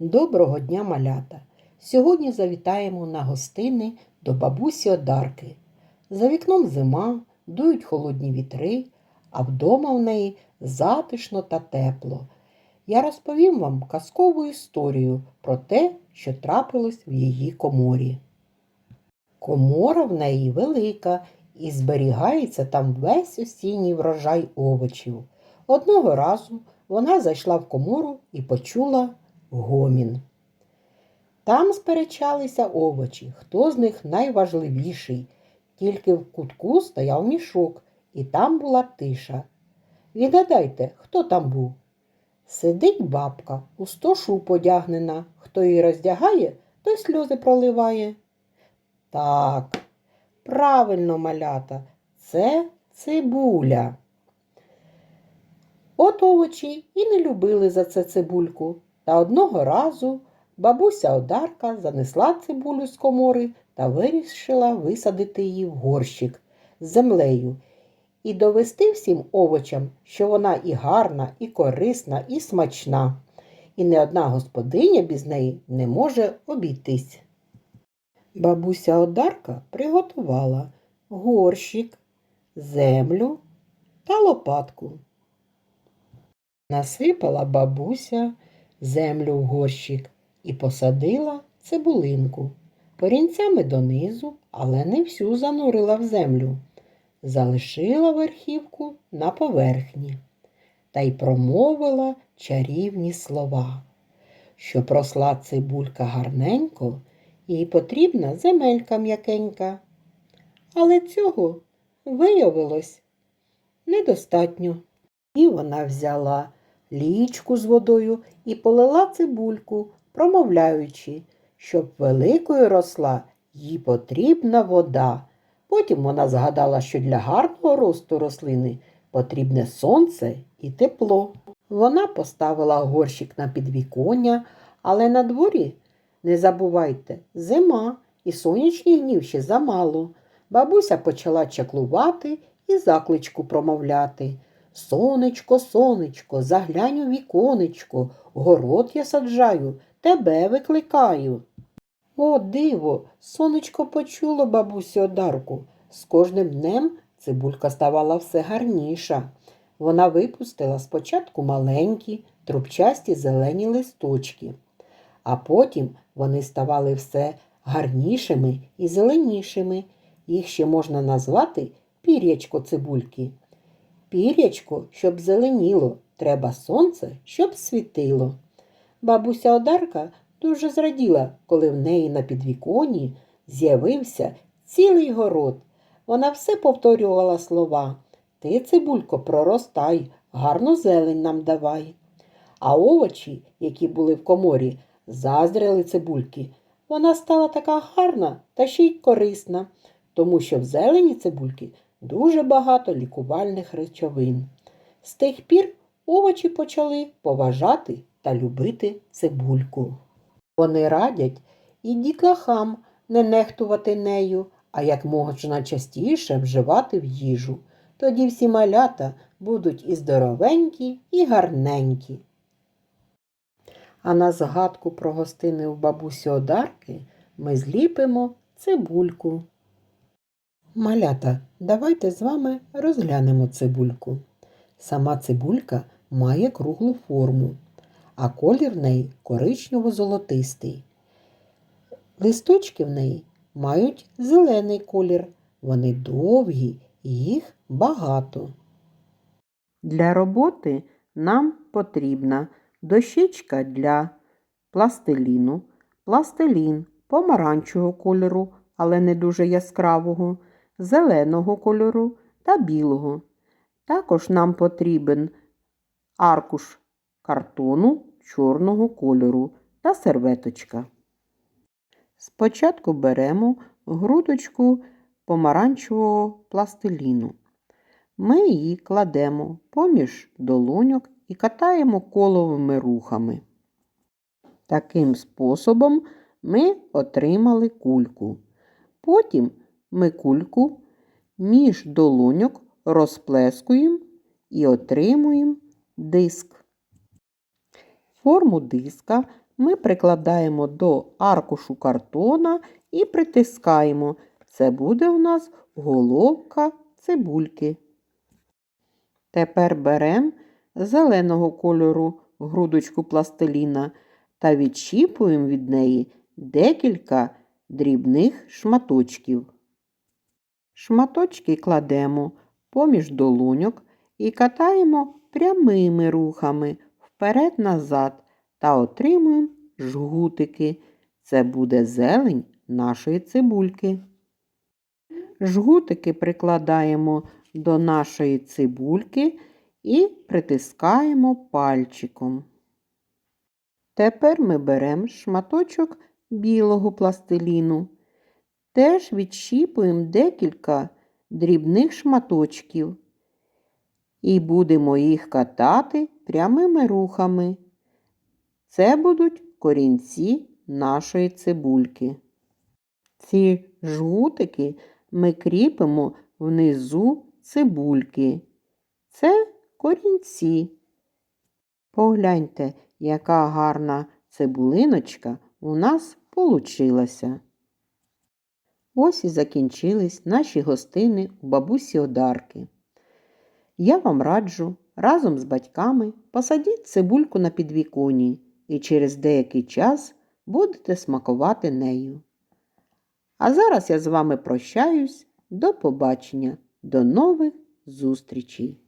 Доброго дня, малята! Сьогодні завітаємо на гостини до бабусі Одарки. За вікном зима, дують холодні вітри, а вдома в неї затишно та тепло. Я розповім вам казкову історію про те, що трапилось в її коморі. Комора в неї велика і зберігається там весь осінній врожай овочів. Одного разу вона зайшла в комору і почула гомін. Там сперечалися овочі, хто з них найважливіший. Тільки в кутку стояв мішок, і там була тиша. Відгадайте, хто там був? Сидить бабка, у стошу подягнена. Хто її роздягає, той сльози проливає. Так, правильно, малята, це цибуля. От овочі і не любили за це цибульку. Та одного разу бабуся Одарка занесла цибулю з комори та вирішила висадити її в горщик з землею і довести всім овочам, що вона і гарна, і корисна, і смачна, і не одна господиня без неї не може обійтись. Бабуся Одарка приготувала горщик, землю та лопатку. Насипала бабуся землю в горщик і посадила цибулинку. Корінцями донизу, але не всю занурила в землю. Залишила верхівку на поверхні та й промовила чарівні слова. Щоб росла цибулька гарненько, їй потрібна земелька м'якенька. Але цього виявилось недостатньо. І вона взяла лічку з водою і полила цибульку, промовляючи, щоб великою росла, їй потрібна вода. Потім вона згадала, що для гарного росту рослини потрібне сонце і тепло. Вона поставила горщик на підвіконня, але на дворі, не забувайте, зима і сонячних днів ще замало. Бабуся почала чаклувати і закличку промовляти. Сонечко, сонечко, заглянь у віконечко, город я саджаю, тебе викликаю. О, диво, сонечко почуло бабусю Одарку. З кожним днем цибулька ставала все гарніша. Вона випустила спочатку маленькі, трубчасті зелені листочки, а потім вони ставали все гарнішими і зеленішими. Їх ще можна назвати пір'ячко цибульки. Пір'ячко, щоб зеленіло, треба сонце, щоб світило. Бабуся Одарка дуже зраділа, коли в неї на підвіконні з'явився цілий город. Вона все повторювала слова Ти, цибулько, проростай, гарну зелень нам давай. А овочі, які були в коморі, заздрили цибульки. Вона стала така гарна та ще й корисна, тому що в зелені цибульки дуже багато лікувальних речовин. З тих пір овочі почали поважати та любити цибульку. Вони радять і дітлахам не нехтувати нею, а як можна частіше вживати в їжу. Тоді всі малята будуть і здоровенькі, і гарненькі. А на згадку про гостини у бабусі Одарки ми зліпимо цибульку. Малята, давайте з вами розглянемо цибульку. Сама цибулька має круглу форму, а колір в неї коричнево-золотистий. Листочки в неї мають зелений колір, вони довгі їх багато. Для роботи нам потрібна дощечка для пластиліну, пластилін помаранчевого кольору, але не дуже яскравого, зеленого кольору та білого. Також нам потрібен аркуш картону чорного кольору та серветочка. Спочатку беремо грудочку помаранчевого пластиліну. Ми її кладемо поміж долоньок і катаємо коловими рухами. Таким способом ми отримали кульку. Потім ми кульку між долоньок розплескуємо і отримуємо диск. Форму диска ми прикладаємо до аркушу картона і притискаємо. Це буде у нас головка цибульки. Тепер беремо зеленого кольору грудочку пластиліна та відчіпуємо від неї декілька дрібних шматочків. Шматочки кладемо поміж долоньок і катаємо прямими рухами вперед-назад та отримуємо жгутики. Це буде зелень нашої цибульки. Жгутики прикладаємо до нашої цибульки і притискаємо пальчиком. Тепер ми беремо шматочок білого пластиліну. Теж відщіпуємо декілька дрібних шматочків і будемо їх катати прямими рухами. Це будуть корінці нашої цибульки. Ці жгутики ми кріпимо внизу цибульки. Це корінці. Погляньте, яка гарна цибулиночка у нас получилася. Ось і закінчились наші гостини у бабусі Одарки. Я вам раджу разом з батьками посадіть цибульку на підвіконі і через деякий час будете смакувати нею. А зараз я з вами прощаюсь. До побачення, до нових зустрічей!